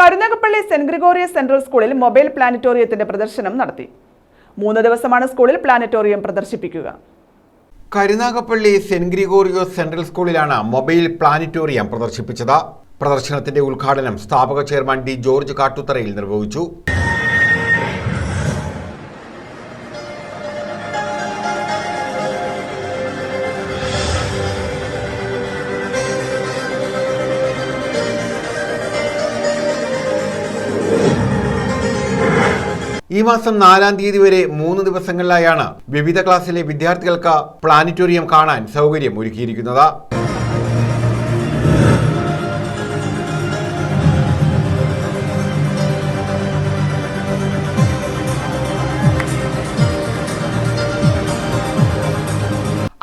Karunagappally saint Gregorios central സ്കൂളിൽ mobile പ്ലാനറ്റോറിയത്തിന്റെ പ്രദർശനം നടത്തി. മൂന്ന് ദിവസമാണ് സ്കൂളിൽ പ്ലാനറ്റോറിയം പ്രദർശിപ്പിക്കുക. കരുനാഗപ്പള്ളി സെന്റ് ഗ്രിഗോറിയോസ് സെൻട്രൽ സ്കൂളിലാണ് മൊബൈൽ പ്ലാനറ്റോറിയം പ്രദർശിപ്പിച്ചത്. പ്രദർശനത്തിന്റെ ഉദ്ഘാടനം സ്ഥാപക ചെയർമാൻ ഡി ജോർജ് കാട്ടുത്തറയിൽ നിർവഹിച്ചു. ഈ മാസം നാലാം തീയതി വരെ മൂന്ന് ദിവസങ്ങളിലായാണ് വിവിധ ക്ലാസ്സിലെ വിദ്യാർത്ഥികൾക്ക് പ്ലാനറ്റോറിയം കാണാൻ സൗകര്യം ഒരുക്കിയിരിക്കുന്നത്.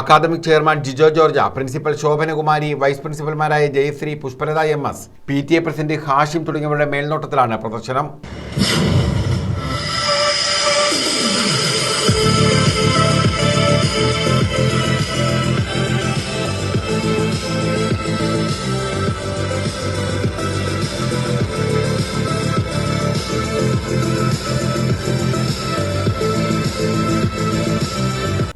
Academic chairman Jijo George principal Shobhanakumari vice പ്രിൻസിപ്പൽമാരായ Jayashree Pushpalatha M S P T A president Hashim തുടങ്ങിയവരുടെ മേൽനോട്ടത്തിലാണ് പ്രദർശനം.